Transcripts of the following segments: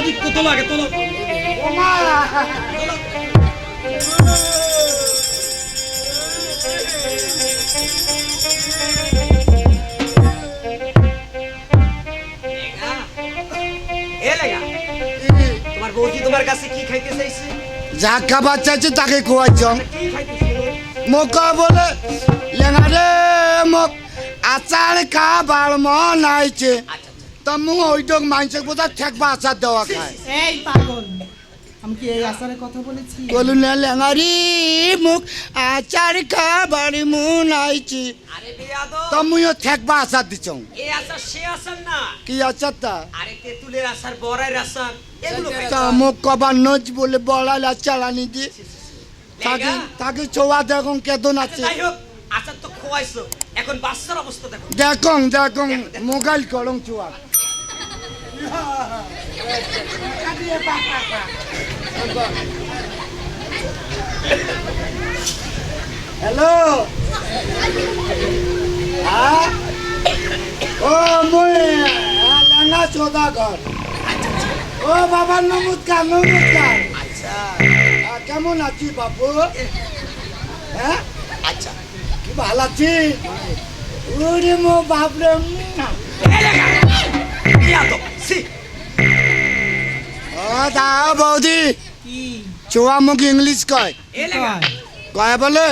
বদি তোলো আগে তোলো। লাগা। তোমার বৌদি তোমার কাছে কি খাইতে চাইছে? যা খাবার চাইছে তাকে খোয়াইছ। কি খাইতে চাইছে? মোক মোক আচার খাবার মন আইছে আচ্ছা। তা মু ওইটক মাইনছে বোধা ঠেকবা আচার দেওয়া খায়। এই পাগল। আমি কি এই আসারের কথা বলেছি? বলু না লেঙারি মোক আচার খাবার মন আইছে আরে বেয়াদব। তা মুইও ঠেকবা আচার দিছ। এ আসার সে আসার না। কি আচার তা আরে তেঁতুলের আসার বড়াইয়ের আসার এগুলো তা মোক কবার নজ বলে বড়াইল চালানি দি। তাকে চোয়া দেখুন কেতন আছে। যাই হোক আচার তো খোয়াইছো। এখন বাচ্চার অবস্থা দেখো। দেখুন দেখুন মোবাইল করং চোয়া। হ্যালো হ্যাঁ ও মই লেঙ্গা চোদা ঘর ও বাবা নমস্কার নমস্কার আচ্ছা কেমন আছি বাবু হ্যাঁ আচ্ছা। কি ভালো আছি? ওরে মো বাপরে। বেয়াদব সি। ও দা বৌদি কি? চোয়া মুখ ইংলিশ কয়। এ লাগা কয়? বলে?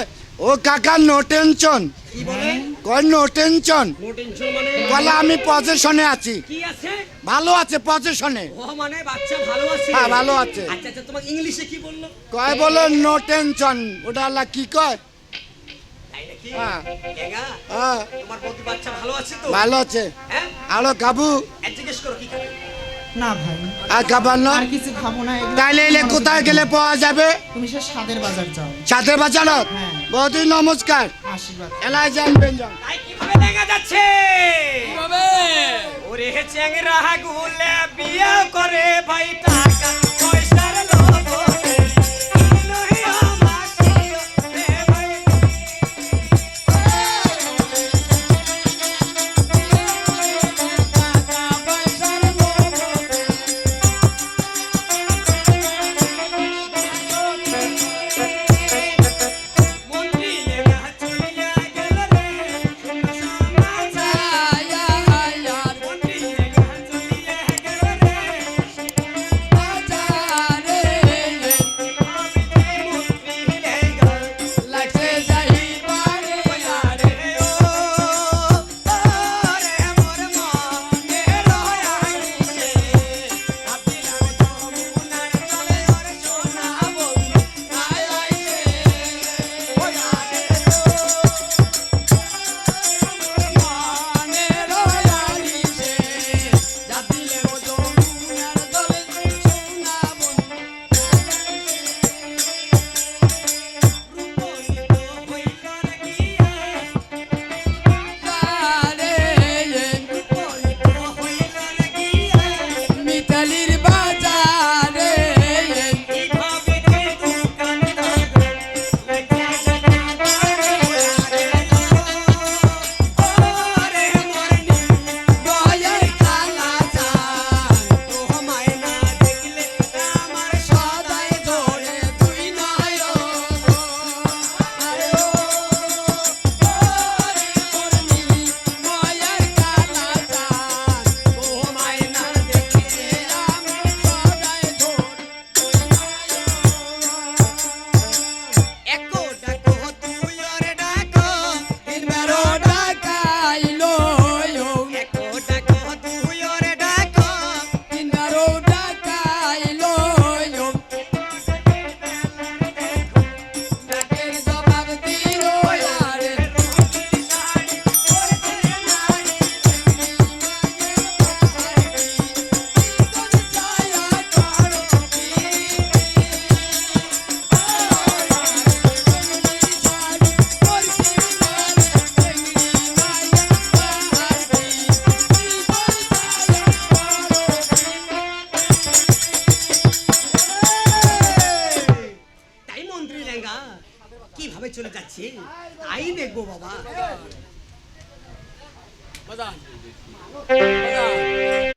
ও কাকা নো টেনশন কি বলে? কয় নো টেনশন নো টেনশন মানে? বলে আমি পজিশনে আছি। কি আছে? ভালো আছে পজিশনে ও মানে বাচ্চা ভালো আছে। হ্যাঁ, ভালো আছে। আচ্ছা আচ্ছা তোমাকে ইংলিশে কি বলল? কয় বলে নো টেনশন ওটা আল্লাহ কি কয়? হ্যাঁ। হ্যাঁ। তোমার বৌদি বাচ্চা ভালো আছে তো? ভালো আছে। হ্যাঁ? আলো খাবু না ভাই। আর খাবার না? আর কিছু খাব না তাইলে এলে কোথায় গেলে পাওয়া যাবে? তুমি সে সাদের বাজার যাও। সাদের বাজার? হ্যাঁ। বৌদি নমস্কার। আশীর্বাদ। এলাই জানবেন যান তাই কীভাবে দেখা যাচ্ছে? ওরে চ্যাংরা গুলে বিয়ে করে ভাই কীভাবে চলে যাচ্ছে? তাই দেখব বাবা।